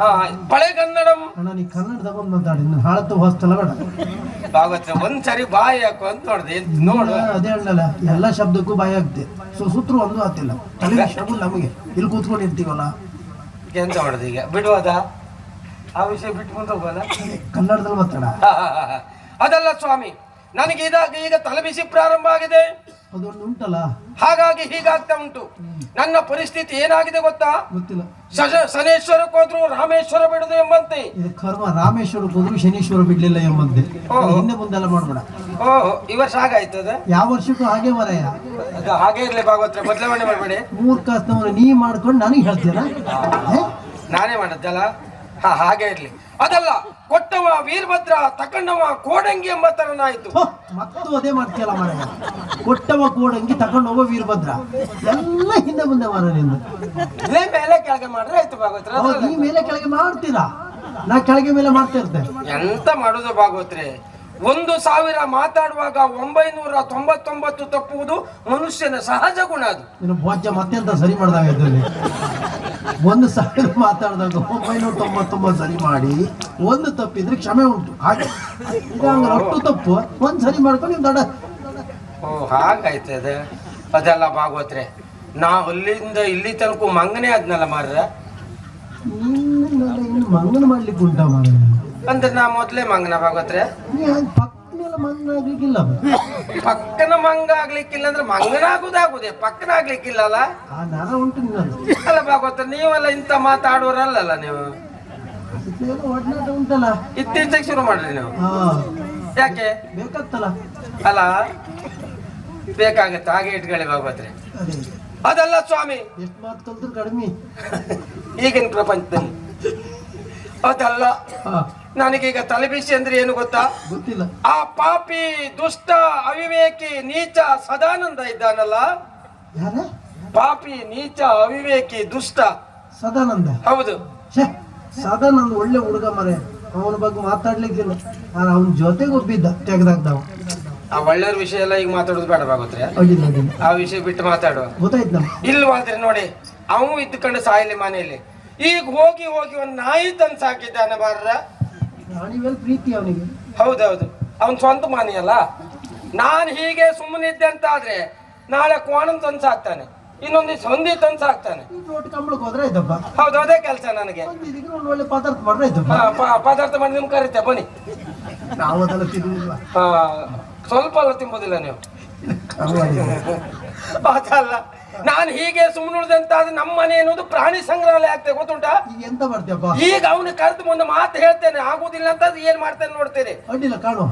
ಹಾ ಕನ್ನಡಂ. ಅಣ್ಣ ನೀ ಕನ್ನಡದಾಗ ಒಂದು ಮಾತಾಡಿ ನಾನು ಹಾಳತ್ತು ಹೊಸ್ತಲ್ಲ ಬೇಡ. ಭಾಗವತ ಒಂದ್ಸರಿ ಬಾಯಿ ಹಾಕು ಅಂತ ನೋಡ್ದೆ ನೋಡು. ಅದೇ ಅಣ್ಣಲ್ಲ ಎಲ್ಲ ಶಬ್ದಕ್ಕೂ ಬಾಯಿ ಆಗ್ತೆ ಸೊ ಸೂತ್ರ ಒಂದು ಆತಿಲ್ಲ. ತಲೆ ನಮಗೆ. ಇಲ್ಲಿ ಕೂತ್ಕೊಂಡಿರ್ತೀವಲ್ಲ ಎಂತ ಮಾಡುದು ಈಗ? ಬಿಡುವುದ? ಆ ವಿಷಯ ಬಿಟ್ಕೊಂಡು ಹೋಗೋಣ ಕನ್ನಡದಲ್ಲಿ ಮಾತಾಡ. ಅದಲ್ಲ ಸ್ವಾಮಿ ನನಗೆ ಇದಾಗ ಈಗ ತಲೆಬಿಸಿ ಪ್ರಾರಂಭ ಆಗಿದೆ. ಅದೊಂದು ಉಂಟಲ್ಲ? ಹಾಗಾಗಿ ಹೀಗಾಗ್ತಾ ಉಂಟು. ನನ್ನ ಪರಿಸ್ಥಿತಿ ಏನಾಗಿದೆ ಗೊತ್ತಾ? ಗೊತ್ತಿಲ್ಲ. ಶನೇಶ್ವರಕ್ಕೆ ಹೋದ್ರು ರಾಮೇಶ್ವರ ಬಿಡುದು ಎಂಬಂತೆ. ಇದು ಕರ್ಮ ರಾಮೇಶ್ವರ ಹೋದ್ರು ಶನೀಶ್ವರ ಬಿಡ್ಲಿಲ್ಲ ಎಂಬಂತೆ. ಹಿಂದೆ ಮುಂದೆಲ್ಲ ಮಾಡ್ಬೇಡ. ಓ ಈ ವರ್ಷ ಹಾಗಾಯ್ತದ ಯಾವ ವರ್ಷಕ್ಕೂ ಹಾಗೆ ಮರಯ್ಯ ಅದು ಹಾಗೆ ಇರ್ಲಿ ಭಾಗವತ್ರ ಬದಲಾವಣೆ ಮಾಡಬೇಡಿ ಮೂರ್ ಕಾಸ್ನವನ್ನ ನೀ ಮಾಡ್ಕೊಂಡು ನನಗೆ ಹೇಳ್ತೀರಾ ನಾನೇ ಮಾಡದ್ದಲ್ಲ? ಹಾ ಹಾಗೆ ಇರ್ಲಿ. ಅದಲ್ಲ ಕೊಟ್ಟವ ವೀರಭದ್ರ ತಕೊಂಡವ ಕೋಡಂಗಿ ಎಂಬ ತರನಾಯ್ತು. ಮತ್ತು ಅದೇ ಮಾಡ್ತೀಯಲ್ಲ ಮರಯ್ಯ ಕೊಟ್ಟವ ಕೋಡಂಗಿ ತಕೊಂಡವ ವೀರಭದ್ರ. ಎಲ್ಲ ಹಿಂದೆ ಮುಂದೆ ಮರ ನಿಂದು. ಇದೇ ಮೇಲೆ ಕೆಳಗೆ ಮಾಡ್ರೆ ಆಯ್ತು ಭಾಗವತ್ರ. ಹೌದು, ಮೇಲೆ ಕೆಳಗೆ ಮಾಡ್ತೀರಾ? ನಾ ಕೆಳಗೆ ಮೇಲೆ ಮಾಡ್ತಾ ಇರ್ತೇನೆ. ಎಂತ ಮಾಡುದು ಭಾಗವತ್ರೆ? ಒಂದು ಸಾವಿರ ಮಾತಾಡುವಾಗ ಒಂಬೈನೂರ ತೊಂಬತ್ತೊಂಬತ್ತು ತಪ್ಪುವುದು ಮನುಷ್ಯನ ಸಹಜ ಗುಣ ಅದು. ನೀನು ಬೊಜ್ಜ ಮತ್ತೆಂತ ಸರಿ ಮಾಡ್ದಾಗ ಒಂದು ಸಾವಿರ ಮಾತಾಡಿದಾಗ ಒಂಬೈನೂರ ತೊಂಬತ್ತೊಂಬತ್ತು ಸರಿ ಮಾಡಿ ಒಂದು ತಪ್ಪಿದ್ರೆ ಕ್ಷಮೆ ಉಂಟು. ಹಾಗೆ. ಅಷ್ಟು ತಪ್ಪು ಒಂದು ಸರಿ ಮಾಡ್ಕೊಂಡು ದೊಡ್ಡ ಓ ಹಾಗಾಯ್ತದೆ ಅದೆಲ್ಲ ಭಾಗವತ್ರೆ. ನಾ ಅಲ್ಲಿಂದ ಇಲ್ಲಿ ತನಕ ಮಂಗನೆ ಆದ್ನಲ್ಲ ಮಾರ್ರ? ಮಂಗನ ಮಾಡ್ಲಿಕ್ಕೆ ಉಂಟ ಮಾಡ ಅಂದ್ರೆ ನಾ ಮೊದ್ಲೇ ಮಂಗನ ಭಾಗವತ್ರೆ? ಪಕ್ಕನೆಲ್ಲ ಮಂಗನ ಆಗ್ಲಿಕ್ಕಿಲ್ಲ ಪಕ್ಕನ ಮಂಗ ಆಗ್ಲಿಕ್ಕಿಲ್ಲ ಅಂದ್ರೆ ಮಂಗನಾಗುದಾಗುದೆ ಪಕ್ಕನ ಆಗ್ಲಿಕ್ಕಿಲ್ಲಲ್ಲ ಆ ನರ ಉಂಟು ನಿನ್ನದು ಅಲ್ಲ ಭಾಗವತ ನೀವೆಲ್ಲ ಇಂಥ ಮಾತಾಡುವರಲ್ಲಲ್ಲ ನೀವು? ಇದೆಲ್ಲ ಒಡನಾಟ ಉಂಟಲ್ಲ. ಇತ್ತೀಚೆಗೆ ಶುರು ಮಾಡ್ರಿ ನೀವು. ಹಾ. ಯಾಕೆ? ಬೇಕಾಗ್ತಲ್ಲ. ಅಲ್ಲ ಬೇಕಾಗತ್ತೆ ಹಾಗೆ ಇಟ್ಕೊಳ್ಳಿ ಭಾಗವತ್ರಿ. ಅದೇ. ಅದಲ್ಲ ಸ್ವಾಮಿ. ಎಷ್ಟು ಮಾತು ಕಲ್ತ್ರು ಕಡಿಮೆ. ಈಗಿನ ಪ್ರಪಂಚದಲ್ಲಿ. ಅದಲ್ಲ. ಹಾ. ನನಗೀಗ ತಲೆಬಿಸಿ ಅಂದ್ರೆ ಏನು ಗೊತ್ತಾ? ಗೊತ್ತಿಲ್ಲ. ಆ ಪಾಪಿ ದುಷ್ಟ ಅವಿವೇಕಿ ನೀಚ ಸದಾನಂದ ಇದ್ದಾನಲ್ಲ? ಯಾರ? ಪಾಪಿ ನೀಚ ಅವಿವೇಕಿ ದುಷ್ಟ. ಸದಾನಂದ. ಹೌದು. ಛೇ ಸದಾನಂದ ಒಳ್ಳೆ ಹುಡುಗ ಮರೆ. ಅವನ ಬಗ್ಗೆ ಮಾತಾಡ್ಲಿಕ್ಕಿಲ್ಲ ಆದ್ರೆ ಅವನ ಜೊತೆಗೆ ಒಬ್ಬಿದ್ದ ತೆಗ್ದಾಗ್ದವ. ಆ ಒಳ್ಳೆಯ ವಿಷಯ ಎಲ್ಲ ಈಗ ಮಾತಾಡೋದು ಬೇಡ ಬಾಗೋತ್ರೆ ಅಡ್ಡಿಲ್ಲ ಅಡ್ಡಿಲ್ಲ. ಆ ವಿಷಯ ಬಿಟ್ಟು ಮಾತಾಡುವ ಗೊತ್ತಾಯ್ತು ನಮ್ಗೆ. ಇಲ್ವಾದ್ರೆ ನೋಡಿ ಅವನು ಇದ್ದುಕೊಂಡು ಸಾಯಿಲಿ ಮನೆಯಲ್ಲಿ. ಈಗ ಹೋಗಿ ಹೋಗಿ ಒಂದು ನಾಯಿ ತಂದು ಸಾಕಿದ್ದಾನೆ ಬಾರ್ರ. ಪ್ರೀತಿ ಅವನಿಗೆ. ಹೌದೌದು. ಅವನ್ ಸ್ವಂತ ಮಾನಿಯಲ್ಲ ಅಲ್ಲ. ನಾನು ಹೀಗೆ ಸುಮ್ಮನಿದ್ದೆ ಅಂತ ಆದ್ರೆ ನಾಳೆ ಕೋಣನ್ ತಂದು ಆಗ್ತಾನೆ ಇನ್ನೊಂದು ಹೊಂದಿ ತಂದು ಆಗ್ತಾನೆ ಹೌದು ಅದೇ ಕೆಲಸ ನನಗೆ. ಒಳ್ಳೆ ಪದಾರ್ಥ ಮಾಡ್ರೆ ಪದಾರ್ಥ ಮಾಡಿ ನಿಮ್ ಕರೀತೆ ಬನ್ನಿ. ಸ್ವಲ್ಪ ಎಲ್ಲ ತಿಂಬೋದಿಲ್ಲ ನೀವು. ಅದಲ್ಲ. ನಾನು ಹೀಗೆ ಸುಮ್ಮನೆ ಉಳಿದಂತ ಆದ್ರೆ ನಮ್ಮ ಮನೆ ಅನ್ನೋದು ಪ್ರಾಣಿ ಸಂಗ್ರಹಾಲಯ ಆಗ್ತದೆ ಗೊತ್ತುಂಟ? ಈಗ ಎಂತ ಮಾಡ್ತೀಯಪ್ಪ ಈಗ ಅವನು ಕರೆದು ಮುಂದೆ ಮಾತು ಹೇಳ್ತೇನೆ ಆಗುದಿಲ್ಲ ಅಂತ ಅದು ಏನ್ ಮಾಡ್ತೇನೆ ನೋಡ್ತೇನೆ. ಅಡ್ಡಿಲ್ಲ ಕಾಣು.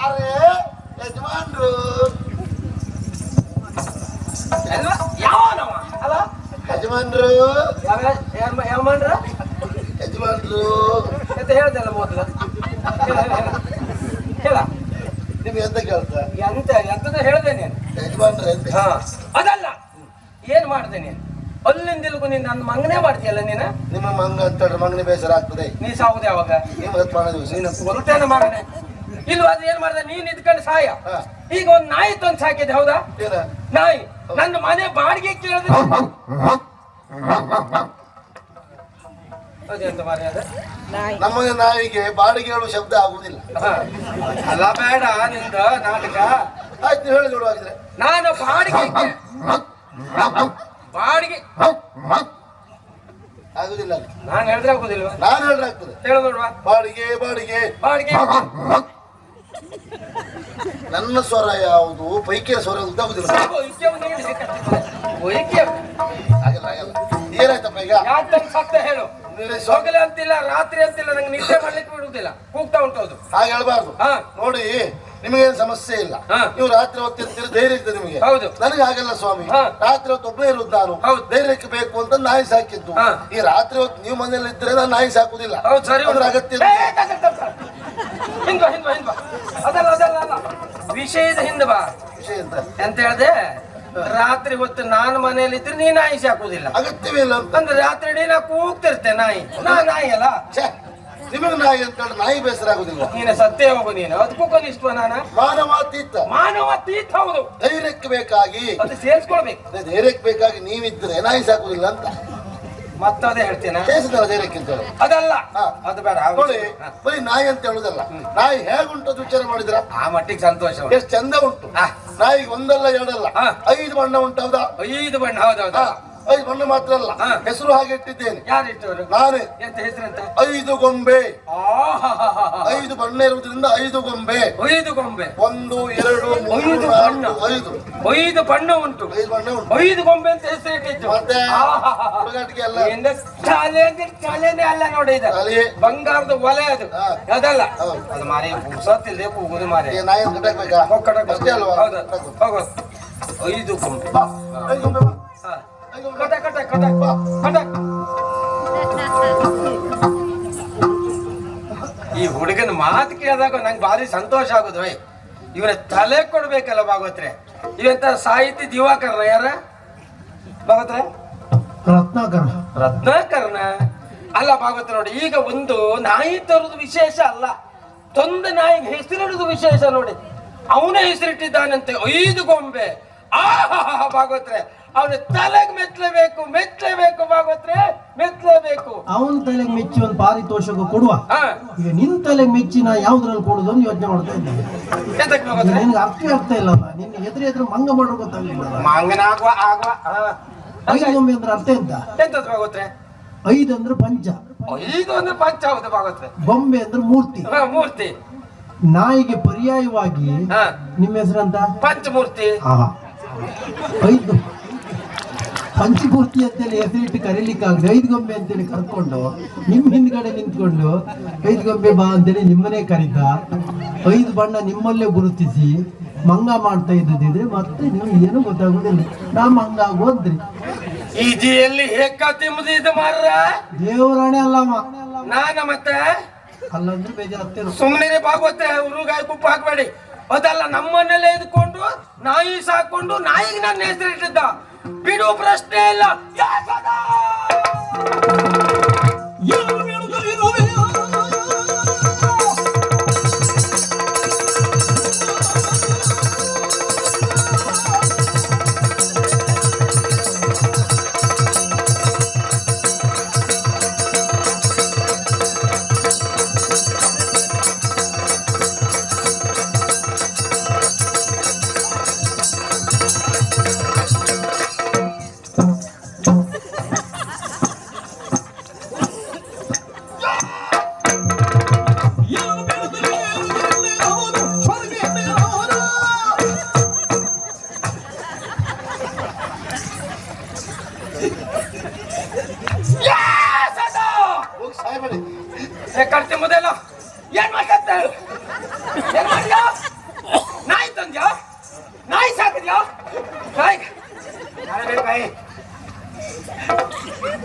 ಅರೆ ಯಜಮಾನ್ರು? ಯಾವನವ? ಅಲ್ಲ? ಯಜಮಾನ್ರು? ಮಾಡ್ರ? ಯಜಮಾನ್ರು? ಅಂತ ಹೇಳ್ದಲ್ಲ ಮೊದ್ಲು. ಹೇಳ. ನಿಮ್ಗೆ ಎಂತ ಕೇಳ್ತ? ಎಂತ ಎಂತದ ಹೇಳ್ದೆ ನೀನು? ಯಜಮಾನ್ರು ಎಂತ? ಹಾ ಅದಲ್ಲ. ಏನ್ ಮಾಡ್ದೆ ನೀನು? ಅಲ್ಲಿಂದ ಇಲ್ಗು ನೀನ್ ನನ್ನ ಮಂಗನೆ ಮಾಡ್ತೀಯಲ್ಲ ನೀನು? ನಿಮ್ಮ ಮಂಗ ಅಂತ ಮಂಗನ ಬೇಸರ ಆಗ್ತದೆ. ನೀ ಸಾವುದು ಯಾವಾಗ ಏನು ದಿವಸ. ನೀನು ಕೊಲ್ತೇನೆ ಮಗನೇ? ಇಲ್ವಾ ಅದು ಏನ್ ಮಾಡ್ದೆ? ನೀನ್ ಇದ್ಕೊಂಡು ಸಾಯ. ಈಗ ಒಂದ್ ನಾಯಿ ತಂದು ಸಾಕಿದೆ ಹೌದಾ? ನಾಯಿ. ನನ್ನ ಮನೆ ಬಾಡಿಗೆ ಕೇಳಿದ್ರೆ ಅದೆಂತ ಮಾರ್ರೆ ಅದು? ನಮಗೆ ನಾಯಿಗೆ ಬಾಡಿಗೆ ಹೇಳುವ ಶಬ್ದ ಆಗುವುದಿಲ್ಲ. ಹಾ. ಅಲ್ಲ ಬೇಡ ನಿಂದ ನಾಟಕ. ಆಯ್ತು ನೀವು ಹೇಳಿ ನೋಡುವಾಗಿದ್ರೆ ನಾನು ಬಾಡಿಗೆ ಬಾಡಿಗೆ. ಆಗುದಿಲ್ಲ. ನಾನು ಹೇಳಿದ್ರೆ ಆಗುದಿಲ್ವಾ? ನಾನು ಹೇಳಿದ್ರೆ ಆಗ್ತದೆ. ಹೇಳ ನೋಡುವ. ಬಾಡಿಗೆ ಬಾಡಿಗೆ. ಬಾಡಿಗೆ. ನನ್ನ ಸ್ವರ ಯಾವುದು? ಪೈಕಿಯ ಸ್ವರ ಒಂದು ಆಗಲ್ಲ ಆಗಲ್ಲ ಏನಾಯ್ತಪ್ಪ ಈಗ? ಹೇಳು. ಸೊಗಲೆ ಅಂತಿಲ್ಲ ರಾತ್ರಿ ಅಂತಿಲ್ಲ ನಂಗೆ ನಿದ್ದೆ ಮಾಡ್ಲಿಕ್ಕೆ ಬಿಡುವುದಿಲ್ಲ ಕೂಗ್ತಾ ಉಂಟು ಅದು ಹಾಗೆ ಹೇಳ್ಬಾರ್ದು. ಹಾ. ನೋಡಿ ನಿಮಗೇನು ಸಮಸ್ಯೆ ಇಲ್ಲ. ನೀವು ರಾತ್ರಿ ಹೊತ್ತಿರ್ತೀರಿ ಧೈರ್ಯ ಇದೆ ನಿಮಗೆ. ಹೌದು. ನನಗೆ ಹಾಗಲ್ಲ ಸ್ವಾಮಿ. ರಾತ್ರಿ ಹೊತ್ತು ಒಬ್ಬನೇ ಇರುದು ನಾನು ಧೈರ್ಯಕ್ಕೆ ಬೇಕು ಅಂತ ನಾಯಿ ಸಾಕಿದ್ದು. ಈ ರಾತ್ರಿ ಹೊತ್ತು ನೀವು ಮನೇಲಿ ಇದ್ರೆ ನಾನು ನಾಯಿ ಸಾಕುದಿಲ್ಲ. ಹೌದು ಸರಿ ಅದ್ರ. ಅಗತ್ಯ ಅದಲ್ಲ ಅದಲ್ಲ ವಿಷಯದ ಹಿಂದೆ ಬಾ. ವಿಷಯ ಅಂತ ಎಂತ ಹೇಳ್ದೆ? ರಾತ್ರಿ ಹೊತ್ತು ನಾನು ಮನೆಯಲ್ಲಿ ಇದ್ರೆ ನೀನ್ ನಾಯಿ ಸಾಕುದಿಲ್ಲ ಅಗತ್ಯವಿಲ್ಲ ಅಂತ. ಅಂದ್ರೆ ರಾತ್ರಿ ಇಡೀ ನಾ ಕೂಗ್ತಿರ್ತೇನೆ ನಾಯಿ. ನಾ ನಾಯಿ ಅಲ್ಲ. ಛೆ, ನಿಮಗೆ ನಾಯಿ ಅಂತ ಹೇಳಿ ನಾಯಿ ಬೇಸರ ನೀನ ನೀನು ಸತ್ಯ ಹೋಗು ನೀನು. ಅದಕ್ಕೂ ಇಷ್ಟ ಮಾನವಾತೀತ ಮಾನವ ತೀರ್ಥ ಹೌದು. ಧೈರ್ಯಕ್ಕೆ ಬೇಕಾಗಿ. ಅದು ಸೇರಿಸ್ಕೊಳ್ಬೇಕು. ಅದೇ ಧೈರ್ಯಕ್ಕೆ ಬೇಕಾಗಿ ನೀವಿದ್ರೆ ನಾಯಿ ಸಾಕುದಿಲ್ಲ ಅಂತ. ಮತ್ತದೇ ಹೇಳ್ತೇನೆ? ಅಂತ ಹೇಳಿ ಅದಲ್ಲ. ಅದು ಬೇಡ. ನೋಡಿ ಬರೀ ನಾಯಿ ಅಂತ ಹೇಳುದಲ್ಲ. ನಾಯಿ ಹೇಗುಂಟು ಅದು ವಿಚಾರ ಮಾಡಿದ್ರ? ಆ ಮಟ್ಟಿಗೆ ಸಂತೋಷ. ಎಷ್ಟು ಚಂದ ಉಂಟು. ನಾಯಿಗೆ ಒಂದಲ್ಲ ಎರಡಲ್ಲ. ಐದು ಬಣ್ಣ ಉಂಟು ಹೌದಾ? ಐದು ಬಣ್ಣ ಹೌದೌದು. ಐದು ಬಣ್ಣ ಮಾತ್ರ ಅಲ್ಲ. ಹೆಸರು ಹಾಗೆ ಇಟ್ಟಿದ್ದೇನೆ. ಯಾರು ಇಟ್ಟವರು? ನಾನೇ. ಎಂತ ಹೆಸರಂತ? ಐದು ಗೊಂಬೆ. ಐದು ಬಣ್ಣ ಇರುವುದರಿಂದ ಐದು ಗೊಂಬೆ. ಐದು ಗೊಂಬೆ. ಒಂದು ಎರಡು ಮೂರು ಐದು ನಾಲ್ಕು ಬಣ್ಣ. ಐದು. ಐದು ಬಣ್ಣ ಉಂಟು. ಐದು ಬಣ್ಣ ಉಂಟು. ಐದು ಗೊಂಬೆ ಅಂತ ಹೆಸರಿಟ್ಟಿದ್ದು ಮತ್ತೆ ಹುಡುಗಾಟಿಕೆ ಅಲ್ಲ. ಇಂದ ಶಾಲೆ ಅಂದ್ರೆ ಶಾಲೆನೇ ಅಲ್ಲ ನೋಡಿ ಇದು. ಬಂಗಾರದ ಒಲೆ ಅದು. ಹಾ. ಅದಲ್ಲ. ಹೌದು. ಅದು ಮಾರಿ ಸತ್ತಿಲ್ಲ ಕೂಗುದು ಮಾರಿ. ಏ, ನಾಯಿ ಕಟ್ಟಾಕ್ಬೇಕಾ ಅಷ್ಟೇ ಅಲ್ವಾ? ಹೌದು. ಹೋಗು. ಐದು ಗೊಂಬೆ. ಐದು ಗೊಂಬೆ ಬಾ. ಈ ಹುಡುಗನ ಮಾತು ಕೇಳಿದಾಗ ನಂಗೆ ಭಾರಿ ಸಂತೋಷ ಆಗುದು ಇವನ ತಲೆ ಕೊಡ್ಬೇಕಲ್ಲ ಭಾಗವತ್ರೆ. ಇವಂತ ಸಾಹಿತಿ ದಿವಾಕರ್ನ ಯಾರ? ಭಾಗವತ್ರೆ? ರತ್ನಾಕರ್ಣ ರತ್ನಾಕರ್ಣ ಅಲ್ಲ ಭಾಗವತ್ ನೋಡಿ ಈಗ ಒಂದು ನಾಯಿ ತರುದು ವಿಶೇಷ ಅಲ್ಲ. ತೊಂದ ನಾಯಿಗೆ ಹೆಸರಿಡುದು ವಿಶೇಷ ನೋಡಿ. ಅವನೇ ಹೆಸರಿಟ್ಟಿದ್ದಾನಂತೆ ಐದು ಗೊಂಬೆ. ಆಹಾ ಭಾಗವತ್ರೆ. ಅವನ ತಲೆಗೆ ಮೆಚ್ಚಲೇಬೇಕು ಮೆಚ್ಚಲೇಬೇಕು ಭಾಗವತ್ರೆ ಮೆಚ್ಚಲೇಬೇಕು ಅವನ ತಲೆಗೆ ಮೆಚ್ಚಿ ಒಂದು ಪಾರಿತೋಷಕ ಕೊಡುವ. ಈಗ ನಿನ್ ತಲೆಗೆ ಮೆಚ್ಚಿ ನಾ ಯಾವ್ದ್ರಲ್ಲಿ ಕೊಡುದು ಅಂತ ಯೋಚನೆ ಮಾಡ್ತಾ ಇದ್ದೀನಿ ನಿನ್ಗೆ ಅರ್ಥ ಆಗ್ತಾ ಇಲ್ಲ ನಿನ್ನ ಎದುರು ಎದುರು ಮಂಗ ಮಾಡೋ ಗೊತ್ತಿಲ್ಲ ಮಂಗನ ಆಗುವ ಐದೊಮ್ಮೆ ಅಂದ್ರೆ ಅರ್ಥ ಎಂತ? ಭಾಗವತ್ರೆ ಐದು ಅಂದ್ರೆ ಪಂಚ. ಐದು ಅಂದ್ರೆ ಪಂಚ ಹೌದು ಭಾಗವತ್ರೆ ಬೊಂಬೆ ಅಂದ್ರೆ ಮೂರ್ತಿ. ಮೂರ್ತಿ. ನಾಯಿಗೆ ಪರ್ಯಾಯವಾಗಿ ನಿಮ್ಮ ಹೆಸರಂತ ಪಂಚಮೂರ್ತಿ. ಹಾ ಐದು. ಪಂಚಮೂರ್ತಿ ಅಂತೇಳಿ ಹೆಸರಿಟ್ಟು ಕರೀಲಿಕ್ಕಾಗದೆ ಐದು ಗೊಂಬೆ ಅಂತೇಳಿ ಕರ್ಕೊಂಡು ನಿಮ್ಮ ಹಿಂದ್ಗಡೆ ನಿಂತ್ಕೊಂಡು ಐದು ಗೊಂಬೆ ಬಾ ಅಂತೇಳಿ ನಿಮ್ಮನ್ನೇ ಕರೀತ. ಐದು ಬಣ್ಣ ನಿಮ್ಮಲ್ಲೇ ಗುರುತಿಸಿ ಮಂಗ ಮಾಡ್ತಾ ಇದ್ದಿದ್ರೆ ಮತ್ತೆ ನೀವು ಏನು ಗೊತ್ತಾಗುದಿಲ್ಲ. ನಾ ಮಂಗ ಆಗೋದ್ರಿ. ಈಜಿಯಲ್ಲಿ ದೇವರಾಣೆ ಅಲ್ಲಮ್ಮ ನಾನ ಮತ್ತೆ? ಅಲ್ಲಂದ್ರೆ ಬೇಜಾರ ಸುಮ್ಮನೆ ಬಾಗುತ್ತೆ ಹುರುಗಾಯಿ ಕುಪ್ಪ ಹಾಕ್ಬೇಡಿ. ಅದಲ್ಲ ನಮ್ಮನ್ನೆಲ್ಲ ಇದ್ಕೊಂಡು ನಾಯಿ ಸಾಕೊಂಡು ನಾಯಿಗೆ ನನ್ನ ಹೆಸರಿಟ್ಟಿದ್ದ. ಬಿಡು ಪ್ರಶ್ನೆ ಇಲ್ಲ.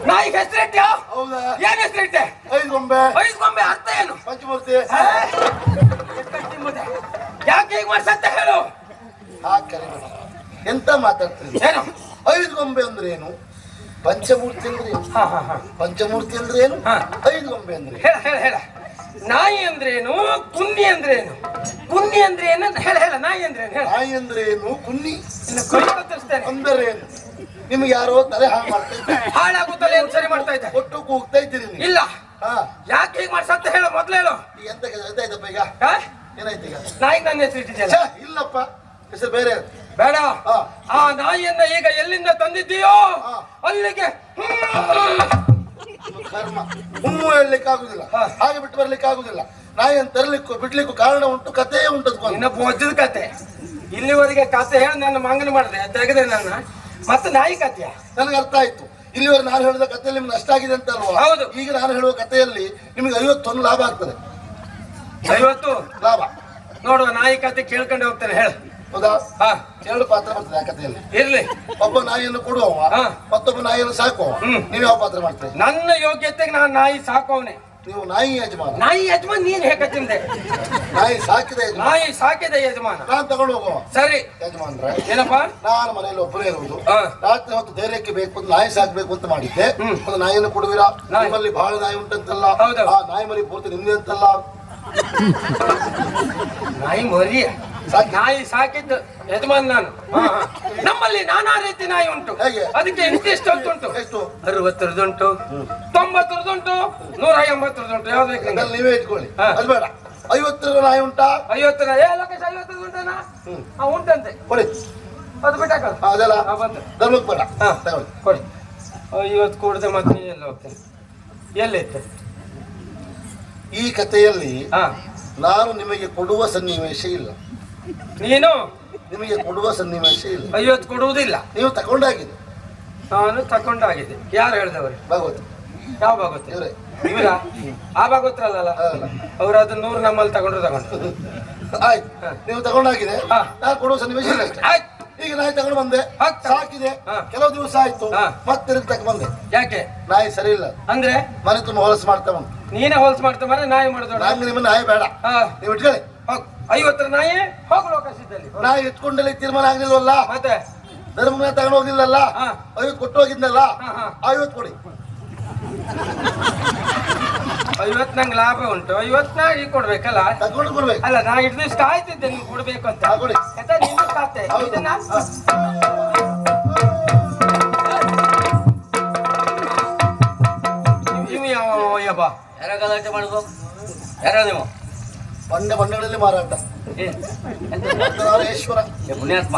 ನಾಯಿಗೆ ಹೆಸರಿಟ್ಯಾ ಹೌದಾ? ಏನ್ ಹೆಸರಿಟ್ಟೆ ಐದು ಗೊಂಬೆ. ಐದು ಗೊಂಬೆ ಅರ್ಥ ಏನು? ಪಂಚಮೂರ್ತಿ. ಯಾಕೆ ಈಗ ಮಾಡ್ಸಂತ ಹೇಳು? ಹಾಗೆ ಕರಿಬೇಡ ಎಂತ ಮಾತಾಡ್ತೀರಿ? ಏನು? ಐದು ಗೊಂಬೆ ಅಂದ್ರೆ ಏನು? ಪಂಚಮೂರ್ತಿ ಅಂದ್ರೆ ಏನು? ಪಂಚಮೂರ್ತಿ ಅಂದ್ರೆ ಏನು? ಐದು ಗೊಂಬೆ ಅಂದ್ರೆ ಹೇಳು ಹೇಳ ಹೇಳ. ನಾಯಿ ಏನು? ಕುನ್ನಿ ಅಂದ್ರೇನು ಕುನ್ನಿ ಅಂದ್ರೆ ಏನು ಹೇಳ ಹೇಳ ನಾಯಿ ಅಂದ್ರೆ ಹೇಳ. ನಾಯಿ ಅಂದ್ರೆ ಏನು? ಕುನ್ನಿ? ಕತ್ತರಿಸ್ತೇನೆ ಅಂದರೆ ಏನು? ನಿಮ್ಗೆ ಯಾರೋ ತಲೆ ಹಾಳು ಮಾಡ್ತಾ ಇದ್ದಾರೆ. ಏನು ಸರಿ ಮಾಡ್ತಾ ಇದ್ದೆ ಒಟ್ಟು ಕೂಗ್ತಾ ಇದ್ದೀರಿ ನೀವು. ಇಲ್ಲ. ಹಾ. ಯಾಕೆ ಹೀಗೆ ಮಾಡ್ಸಂತ ಹೇಳು ಮೊದ್ಲು ಹೇಳು. ಈಗ ಎಂತ ಕೆಲಸ ಈಗ? ಹಾ? ಏನಾಯ್ತು ಈಗ? ನಾಯಿಗೆ ನನ್ನ ಹೆಸರು ಇಟ್ಟಿದ್ದೆ ಛೆ, ಇಲ್ಲಪ್ಪ. ಹೆಸರು ಬೇರೆ. ಬೇಡ. ಹಾ. ಆ ನಾಯಿಯನ್ನ ಈಗ ಎಲ್ಲಿಂದ ತಂದಿದ್ದೀಯೋ ಹಾ. ಅಲ್ಲಿಗೆ. ಇದು ಕರ್ಮ ಹುಮ್ಮು ಹೇಳಲಿಕ್ಕೆ ಆಗುದಿಲ್ಲ. ಹಾಗೆ ಬಿಟ್ಟು ಬರ್ಲಿಕ್ಕೆ ಆಗುದಿಲ್ಲ. ನಾಯಿಯನ್ನು ತರಲಿಕ್ಕೂ ಬಿಡ್ಲಿಕ್ಕೂ ಕಾರಣ ಉಂಟು ಕಥೆಯೇ ಉಂಟು ಅದಕ್ಕೊಂದು. ಇನ್ನ ಬೋಜದ ಕತೆ. ಇಲ್ಲಿವರೆಗೆ ಕತೆ ಹೇಳಿ ನನ್ನ ಮಂಗನ ಮಾಡಿದೆ ತೆಗೆದೆ ನನ್ನ. ಮತ್ತೆ ನಾಯಿ ಕತೆಯ ನನಗೆ ಅರ್ಥ ಆಯ್ತು. ಇಲ್ಲಿವರೆಗೆ ನಾನು ಹೇಳಿದ ಕಥೆಯಲ್ಲಿ ನಿಮ್ಗೆ ನಷ್ಟ ಆಗಿದೆ ಅಂತ ಅಲ್ವಾ? ಹೌದು. ಈಗ ನಾನು ಹೇಳುವ ಕಥೆಯಲ್ಲಿ ನಿಮಗೆ ಐವತ್ತೊಂದು ಲಾಭ ಆಗ್ತದೆ. ಐವತ್ತು? ಲಾಭ. ನೋಡುವ ನಾಯಿ ಕತೆ ಕೇಳ್ಕೊಂಡು ಹೋಗ್ತೇನೆ ಹೇಳ. ಹೌದಾ? ಹಾ. ಎರಡು ಪಾತ್ರ ಬರ್ತದೆ ಆ ಕಥೆಯಲ್ಲಿ ಇರ್ಲಿ. ಒಬ್ಬ ನಾಯಿಯನ್ನು ಕೊಡುವವ ಹಾ. ಮತ್ತೊಬ್ಬ ನಾಯಿಯನ್ನು ಸಾಕುವ ಹ್ಮ್. ನೀವು ಯಾವ ಪಾತ್ರ ಮಾಡ್ತೀರಿ? ನನ್ನ ಯೋಗ್ಯತೆಗೆ ನಾನು ನಾಯಿ ಸಾಕೋನೆ ನೀವು ನಾಯಿ ಯಜಮಾನ. ನಾಯಿ ಯಜಮಾನ್ ನೀನ್ ಹೇಗೆ ತಿಂದೆ? ನಾಯಿ ಸಾಕಿದೆ ಯಜಮಾನ. ನಾಯಿ ಸಾಕಿದೆ ಯಜಮಾನ. ನಾನು ತಗೊಂಡು ಹೋಗುವ ಸರಿ. ಯಜಮಾನ್ರೆ ಏನಪ್ಪಾ? ನಾನು ಮನೆಯಲ್ಲಿ ಒಬ್ಬರೇ ಇರುವುದು. ಹಾ. ರಾತ್ರಿ ಹೊತ್ತು ಧೈರ್ಯಕ್ಕೆ ಬೇಕು ಅಂತ ನಾಯಿ ಸಾಕ್ಬೇಕು ಅಂತ ಮಾಡಿದ್ದೆ. ಹ್ಮ್. ಒಂದು ನಾಯಿಯನ್ನು ಕೊಡುವಿರಾ? ನಾಯಿ. ನಿಮ್ಮಲ್ಲಿ ಬಹಳ ನಾಯಿ ಉಂಟಂತಲ್ಲ. ಹೌದು. ಆ ನಾಯಿ ಮರಿ ಪೂರ್ತಿ ನಿಮ್ದೆ ಅಂತಲ್ಲ. ನಾಯಿ ಮರಿ. ನಾಯಿ ಸಾಕಿದ್ದು ಯಜಮಾನ್ ನಾನು. ನಮ್ಮಲ್ಲಿ ನಾನಾ ರೀತಿ ನಾಯಿ ಉಂಟು? ಅದಕ್ಕೆ ಇಂತಿಷ್ಟು ಅಂತ ಉಂಟು. ಅರವತ್ತರದುಂಟು. ತೊಂಬತ್ತರದುಂಟು. ನೂರ ಎಂಬತ್ತರದುಂಟು. ಯಾವ್ದು ಬೇಕು ನಿಂಗೆ? ಅದನ್ನ ನೀವೇ ಇಟ್ಕೊಳ್ಳಿ. ಅದು ಬೇಡ. ಐವತ್ತರ ನಾಯಿ ಉಂಟಾ? ಐವತ್ತರ ಏ ಲೋಕೇಶ್ ಐವತ್ತರದ್ದು ಉಂಟನಾ? ಉಂಟಂತೆ. ಕೊಡಿ. ಅದು ಬಿಟ್ಟಾಕಲ್ಲ ಹಾ, ಅದೆಲ್ಲ. ಧರ್ಮಕ್ಕೆ ಬೇಡ. ಹಾ ಕೊಡಿ. ಐವತ್ತು ಕೂಡದೆ ಮತ್ತೆ ಎಲ್ಲ ಹೋಗ್ತೇನೆ? ಎಲ್ಲಿತ್ತು ಈ ಕಥೆಯಲ್ಲಿ ನಾನು ನಿಮಗೆ ಕೊಡುವ ಸನ್ನಿವೇಶ ಇಲ್ಲ. ನೀನು? ನಿಮಗೆ ಕೊಡುವ ಸನ್ನಿವೇಶ ಇಲ್ಲ. ಐವತ್ತು ಕೊಡುವುದಿಲ್ಲ. ನೀವು ತಗೊಂಡಾಗಿದೆ ನಾನು ತಕೊಂಡಾಗಿದೆ. ಯಾರು ಹೇಳಿದವರು? ಭಾಗವತ್. ಯಾವ ಭಾಗವತ್? ಇವರೇ. ಇವರ? ಆ ಭಾಗವತ್ರಲ್ಲ ಅಲ್ಲಲ್ಲ ಅವ್ರು ಅದು ನೂರು ನಮ್ಮಲ್ಲಿ ತಗೊಂಡ್ರೆ ತಗೊಂಡು. ಆಯ್ತು. ನೀವು ತಗೊಂಡಾಗಿದೆ. ನಾನು ಕೊಡುವ ಸನ್ನಿವೇಶ ಇಲ್ಲ ಅಷ್ಟೇ. ಆಯ್ತು. ಈಗ ನಾಯಿ ತಗೊಂಡು ಬಂದೆ. ಸಾಕಿದೆ. ಕೆಲವು ದಿವಸ ಆಯ್ತು. ಮತ್ತೆ ತಕ್ಕ ಬಂದೆ. ಯಾಕೆ? ನಾಯಿ ಸರಿ ಇಲ್ಲ. ಅಂದ್ರೆ? ಮನೆ ತುಂಬ ಹೊಲಸು ಮಾಡ್ತಾ ಉಂಟು. ನೀನೇ ಹೋಲ್ಸ್ ಮಾಡ್ತಾ ಮನೆ ನಾಯಿ ಮಾಡಿದ ನಾಯಿ ಬೇಡ. ಹಾ. ನೀವು ಇಟ್ಕೊಳ್ಳಿ. ಹೋಗ್. ಐವತ್ತರ ನಾಯಿ ಹೋಗಲು ಅವಕಾಶ ಇದ್ದಲ್ಲಿ ನಾಯಿ ಇಟ್ಕೊಂಡಲ್ಲಿ ತೀರ್ಮಾನ ಆಗ್ಲಿಲ್ವಲ್ಲ ಮತ್ತೆ ಧರ್ಮನ ತಗೊಂಡು ಹೋಗಿಲ್ಲಲ್ಲ. ಐವತ್ತು ಕೊಟ್ಟು ಹೋಗಿದ್ನಲ್ಲ. ಐವತ್ತು ಕೊಡಿ ಐವತ್ ನಂಗೆ ಲಾಭ ಉಂಟು ಐವತ್ ನಾಯಿ ಕೊಡ್ಬೇಕಲ್ಲ ತಗೊಂಡು ಕೊಡ್ಬೇಕು ಅಲ್ಲ ನಾ ಇಷ್ಟ ಆಯ್ತಿದ್ದೆ ಕಾಯ್ತಿದ್ದೆ ನೀನು ಕೊಡ್ಬೇಕು ಅಂತ. ಆಯ್ತಾ ನಿನ್ನ ಖಾತೆ. ಇದನ್ನ ಇವ್ ಯಾವ ಯಾರ ಗಲಾಟೆ ಮಾಡ್ಬೋದು ಯಾರ ನೀವು ಬಂಡೆ ಬಂಡೆಗಳಲ್ಲಿ ಮಾರಾಟ. ಪುಣ್ಯಾತ್ಮ.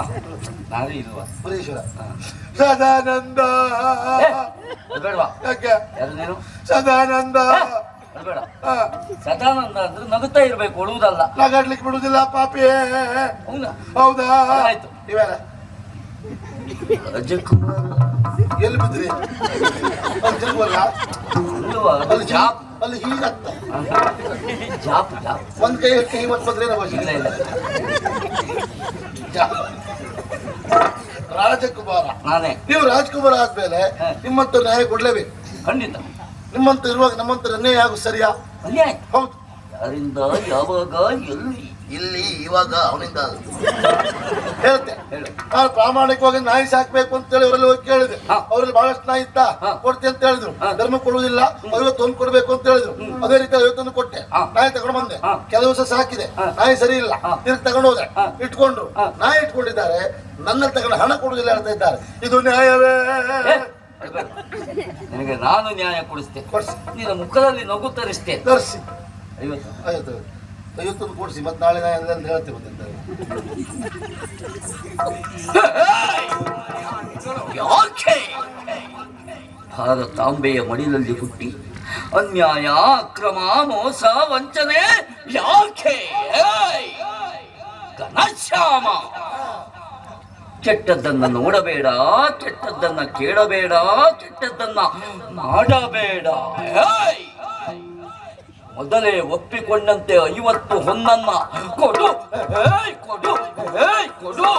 ನಾನು ಇಲ್ವಾ? ಪುರೀಶ್ವರ ಸದಾನಂದ. ಬೇಡವಾ ಯಾರು ನೀನು? ಸದಾನಂದ. ಬೇಡ ಸದಾನಂದ ಅಂದ್ರೆ ನಗುತ್ತಾ ಇರ್ಬೇಕು ಉಳುವುದಲ್ಲ ನಗಾಡ್ಲಿಕ್ಕೆ ಬಿಡುದಿಲ್ಲ ಪಾಪಿ ಹೌದಾ? ಹೌದಾ? ಆಯ್ತು. ಇವೆಲ್ಲ ಎಲ್ಲಿ ಬಿದ್ರಿ? ಅಲ್ಲಿ ಜಾಪ್. ಅಲ್ಲಿ ಹೀಗ ಜಾಪ್ ಜಾಪ್. ಒಂದ್ ಕೈ ಹಿಡ್ಕೆ ಇವತ್ತು ಬಂದ್ರೆ ಇಲ್ಲ ಇಲ್ಲ. ರಾಜಕುಮಾರ. ನಾನೇ. ನೀವು ರಾಜಕುಮಾರ ಆದ್ಮೇಲೆ. ನಿಮ್ಮಂತ ನ್ಯಾಯ ಕೊಡ್ಲೇಬೇಕು. ಖಂಡಿತ. ನಿಮ್ಮಂತ ಇರುವಾಗ ನಮ್ಮಂತ ಅನ್ಯಾಯ ಆಗು ಸರಿಯಾ? ಅನ್ಯಾಯ. ಹೌದು. ಯಾರಿಂದ ಯಾವಾಗ ಎಲ್ಲಿ ಇಲ್ಲಿ ಇವಾಗ ಅವನಿಂದ ಹೇಳ್ತೆ ಹೇಳು. ನಾನು ಪ್ರಾಮಾಣಿಕವಾಗಿ ನಾಯಿ ಸಾಕ್ಬೇಕು ಅಂತ ಹೇಳಿ ಅವರಲ್ಲಿ ಹೋಗಿ ಕೇಳಿದೆ. ಅವರಲ್ಲಿ ಬಹಳಷ್ಟು ನಾಯಿ ಇತ್ತ. ಕೊಡ್ತೆ ಅಂತ ಹೇಳಿದ್ರು. ಧರ್ಮ ಕೊಡುವುದಿಲ್ಲ ಐವತ್ತೊಂದು ಕೊಡ್ಬೇಕು ಅಂತ ಹೇಳಿದ್ರು. ಅದೇ ರೀತಿ ಐವತ್ತೊಂದು ಕೊಟ್ಟೆ. ನಾಯಿ ತಗೊಂಡು ಬಂದೆ. ಕೆಲವು ದಿವಸ ಸಾಕಿದೆ. ನಾಯಿ ಸರಿ ಇಲ್ಲ. ನೀರು ತಿರ್ಗಿ ತಗೊಂಡು ಹೋದೆ. ಇಟ್ಕೊಂಡ್ರು ನಾಯಿ ಇಟ್ಕೊಂಡಿದ್ದಾರೆ. ನನ್ನ ತಗೊಂಡು ಹಣ ಕೊಡುವುದಿಲ್ಲ ಅಂತ ಇದ್ದಾರೆ. ಇದು ನ್ಯಾಯವೇ? ನಿಮಗೆ ನಿನಗೆ ನಾನು ನ್ಯಾಯ ಕೊಡಿಸ್ತೇನೆ. ಕೊಡ್ಸಿ. ನಿನ್ನ ಮುಖದಲ್ಲಿ ನಗು ತರಿಸ್ತೇನೆ. ತರಿಸಿ. ಐವತ್ತು. ಆಯ್ತು ಐವತ್ತೊಂದು ಕೊಡಿಸಿ ಮತ್ತೆ ನಾಳೆ ನಾಯಿ ಅಂತ ಹೇಳ್ತೇವೆ ಮತ್ತೆ ಭಾರತಾಂಬೆಯ ಮಡಿಲಲ್ಲಿ ಹುಟ್ಟಿ, ಅನ್ಯಾಯ, ಅಕ್ರಮ, ಮೋಸ, ವಂಚನೆ, ಯಾಕೆ! ಘನಶ್ಯಾಮ! ಕೆಟ್ಟದ್ದನ್ನ ನೋಡಬೇಡ, ಕೆಟ್ಟದ್ದನ್ನ ಕೇಳಬೇಡ, ಕೆಟ್ಟದ್ದನ್ನ ಮಾಡಬೇಡ! ಮೊದಲೇ ಒಪ್ಪಿಕೊಂಡಂತೆ ಐವತ್ತು ಹೊನ್ನನ್ನ. ಕೊಡು. ಏಯ್, ಕೊಡು. ಏಯ್, ಕೊಡು.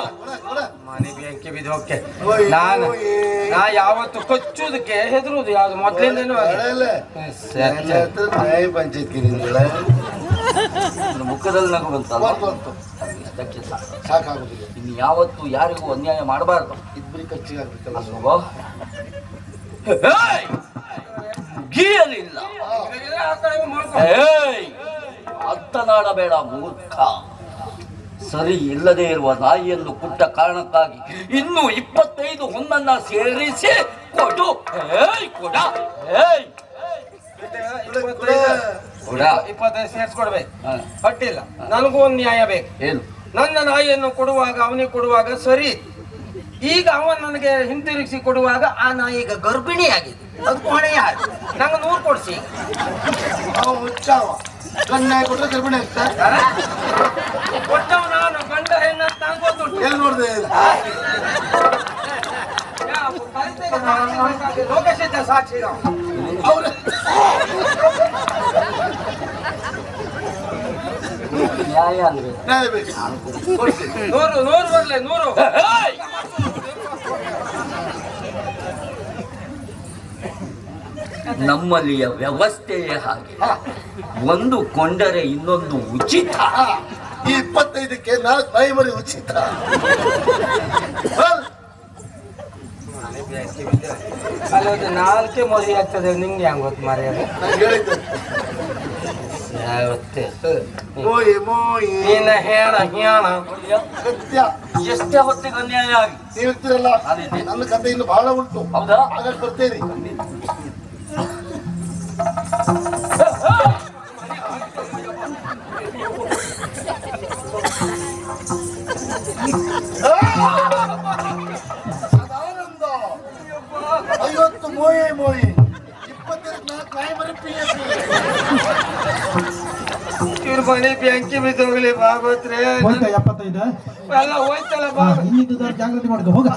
ಮನೆ ಬೆಂಕಿ ಬಿದ್ದು ಹೋಗ್ಕೆ ನಾನು ನಾ ಯಾವತ್ತು ಕೊಚ್ಚುದಕ್ಕೆ ಹೆದರುದು ಯಾವ್ದು? ಮೊದ್ಲಿಂದನೂ ಮುಖದಲ್ಲಿ ನಗು ಬಂತಲ್ಲ? ಬಂತು ಅದಕ್ಕೆ ಸಾಕಾಗುದಿಲ್ಲ. ಇನ್ನು ಯಾವತ್ತು ಯಾರಿಗೂ ಅನ್ಯಾಯ ಮಾಡಬಾರ್ದು. ಇಬ್ಬರಿ ಕಚ್ಚಿಗೆ ಆಗ್ಬೇಕಲ್ಲ. ಅಲ್ವೋ? ಏಯ್! ಅರ್ಥನಾಡಬೇಡ ಮೂರ್ಖ. ಸರಿ ಇಲ್ಲದೆ ಇರುವ ನಾಯಿಯನ್ನು ಕುಟ್ಟ ಕಾರಣಕ್ಕಾಗಿ ಇನ್ನು ಇಪ್ಪತ್ತೈದು ಹೊನ್ನನ್ನ ಸೇರಿಸಿ ಕೊಡು. ಏಯ್ ಕೊಡ. ಏಯ್. ಸೇರಿಸ್ಕೊಡ್ಬೇಕು ಕೊಡ. ಇಪ್ಪತ್ತೈದು ಸೇರ್ಸ್ಕೊಡ್ಬೇಕು. ಹ, ನನಗೂ ಒಂದು ನ್ಯಾಯ ಬೇಕು. ಏನು? ನನ್ನ ನಾಯಿಯನ್ನು ಕೊಡುವಾಗ ಅವನಿಗೆ ಕೊಡುವಾಗ ಸರಿ. ಈಗ ಅವನ್ ನನಗೆ ಹಿಂತಿರುಗಿಸಿ ಕೊಡುವಾಗ ಆ ನಾಯಿ ಈಗ ಗರ್ಭಿಣಿ ಆಗಿದೆ ಅದು ಕೋಣೆ ಯಾರು? ನಂಗೆ ನೂರು ಕೊಡ್ಸಿ. ಅವ ಹುಚ್ಚಾವ ಕಣ್ಣಾಯ ಕೊಟ್ರೆ ಗರ್ಭಿಣಿ ಆಗ್ತಾ? ಕೊಟ್ಟವ ನಾನು ಗಂಡ ಹೆಣ್ಣಂತ ನಂಗ್ ಗೊತ್ತುಂಟು ಎಲ್ಲಿ ನೋಡಿದೆ? ಲೋಕೇಶ್ ಸಾಕ್ಷಿ. ಅವ್ರೆ ನೂರು ನೂರು ಬರ್ಲೆ ನೂರು. ನಮ್ಮಲ್ಲಿಯ ವ್ಯವಸ್ಥೆಯೇ ಹಾಗೆ ಒಂದು ಕೊಂಡರೆ ಇನ್ನೊಂದು ಉಚಿತ. ಈ ಇಪ್ಪತ್ತೈದಕ್ಕೆ ನಾಲ್ಕು ನಾಯಿ ಮರಿ ಉಚಿತ ನಾಲ್ಕೇ ಮರಿ ಆಗ್ತದೆ ನಿಂಗೆ ಹೆಂಗ್ ಗೊತ್ತು ಮರ್ಯಾದೆ ನಾನು ಹೇಳಿದ್ದೆ. ಯಾವತ್ತೇ ಮೋಯಿ ಮೋಯಿ. ನೀನ ಹೇಳ ಹೇಳ ಸತ್ಯ. ಎಷ್ಟೇ ಹೊತ್ತಿಗೆ ಅನ್ಯಾಯ ಆಗಿ. ನೀವು ಇರ್ತೀರಲ್ಲ ನನ್ನ ಕಥೆ ಇನ್ನು ಬಹಳ ಉಂಟು. ಹೌದಾ? ಹಾಗಾಗಿ ಬರ್ತೇನೆ ಮನೆ ಬೆಂಕಿ ಬಿದ್ದೋಗ್ಲಿ ಭಾಗವತ್ರೆ ಹೋಯ್ತಾ ಎಪ್ಪತ್ತೈದು? ಎಲ್ಲ ಹೋಯ್ತಲ್ಲ ಹಾ ಬಾ ಇನ್ನಿದ್ದು ಜಾಗೃತಿ ಮಾಡ್ಕೊ ಹೋಗ.